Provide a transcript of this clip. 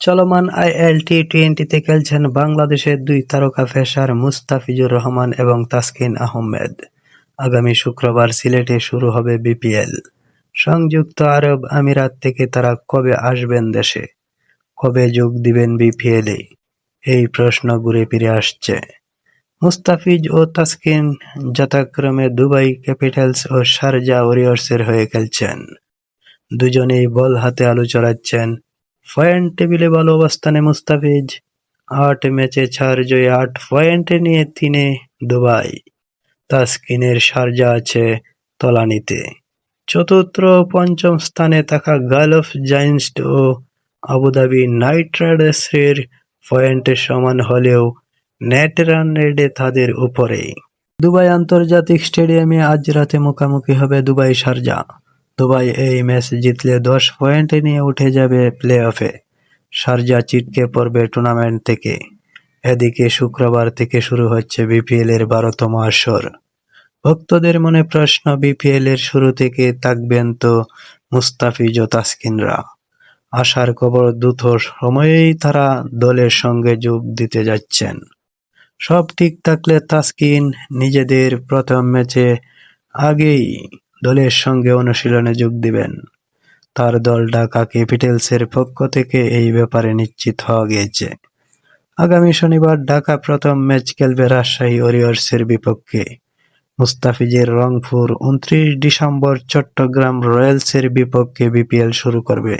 চলমান আইএল টি টোয়েন্টিতে খেলছেন বাংলাদেশের দুই তারকা ফেসার মুস্তাফিজুর রহমান এবং তাসকিন আহমেদ। আগামী শুক্রবার সিলেটে শুরু হবে বিপিএল। সংযুক্ত আরব আমিরাত থেকে তারা কবে আসবেন দেশে? কবে যোগ দিবেন বিপিএলে? এই প্রশ্ন ঘুরে ফিরে আসছে। মুস্তাফিজ ও তাসকিন যথাক্রমে দুবাই ক্যাপিটালস ও শারজা ওয়ারিয়র্সের হয়ে খেলছেন। দুজনেই বল হাতে আলো চড়াচ্ছেন পয়েন্ট টেবিলে ভালো অবস্থানে মুস্তাফিজ। আট ম্যাচে চার জয়ে আট পয়েন্ট নিয়ে তিনে দুবাই। তাসকিনের শারজা আছে তলানিতে। চতুর্থ পঞ্চম স্থানে থাকা গালফ জাইন্টস ও আবুধাবি নাইট রাইডার্সের পয়েন্টে সমান হলেও নেট রান রেটে তাদের উপরে দুবাই আন্তর্জাতিক স্টেডিয়ামে আজ রাতে মুখোমুখি হবে দুবাই শারজা দুবাই এই ম্যাচ জিতলে দশ পয়েন্ট নিয়ে উঠে যাবে প্লে অফে শারজা চিটকে পড়বে টুর্নামেন্ট থেকে। এদিকে শুক্রবার থেকে শুরু হচ্ছে বিপিএল এর বারোতম আসর। ভক্তদের মনে প্রশ্ন বিপিএল এর শুরু থেকে থাকবেন তো মুস্তাফিজ ও তাসকিনরা? আশার খবর, দ্রুত সময়েই তারা দলের সঙ্গে যোগ দিতে যাচ্ছেন। সব ঠিক থাকলে তাসকিন নিজেদের প্রথম ম্যাচে আগেই দলের সঙ্গে অনুশীলনে যোগ দিবেন। তার দল ঢাকা ক্যাপিটালসের পক্ষ থেকে এই ব্যাপারে নিশ্চিত হওয়া গিয়েছে। আগামী শনিবার ঢাকা প্রথম ম্যাচ খেলবে রাজশাহী ওরিয়র্সের বিপক্ষে। মুস্তাফিজের রংপুর উনত্রিশ ডিসেম্বর চট্টগ্রাম রয়্যালসের বিপক্ষে বিপিএল শুরু করবে।